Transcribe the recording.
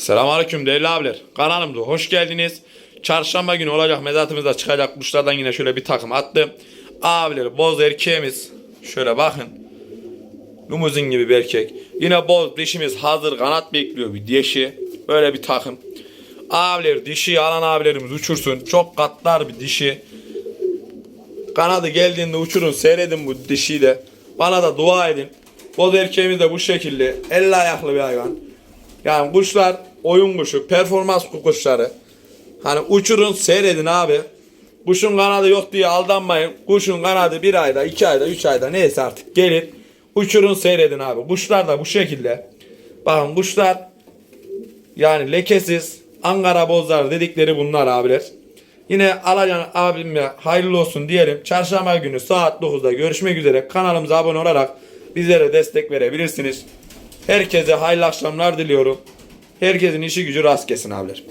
Selamünaleyküm değerli abiler. Kanalımıza hoş geldiniz. Çarşamba günü olacak mezatımızda çıkacak kuşlardan yine şöyle bir takım attım. Abiler boz erkeğimiz. Şöyle bakın. Limuzin gibi bir erkek. Yine boz dişimiz hazır kanat bekliyor bir dişi. Böyle bir takım. Abiler dişi alan abilerimiz uçursun. Çok katlar bir dişi. Kanadı geldiğinde uçurun seyredin bu dişiyi de. Bana da dua edin. Boz erkeğimiz de bu şekilde. Elle ayaklı bir hayvan. Yani kuşlar oyun kuşu, performans kuşları. Hani uçurun seyredin abi. Kuşun kanadı yok diye aldanmayın. Kuşun kanadı bir ayda, iki ayda, üç ayda neyse artık gelir. Uçurun seyredin abi. Kuşlar da bu şekilde. Bakın kuşlar yani lekesiz Ankara bozlar dedikleri bunlar abiler. Yine Alacan abime hayırlı olsun diyelim. Çarşamba günü saat 9'da görüşmek üzere. Kanalımıza abone olarak bizlere destek verebilirsiniz. Herkese hayırlı akşamlar diliyorum. Herkesin işi gücü rast kesin abiler.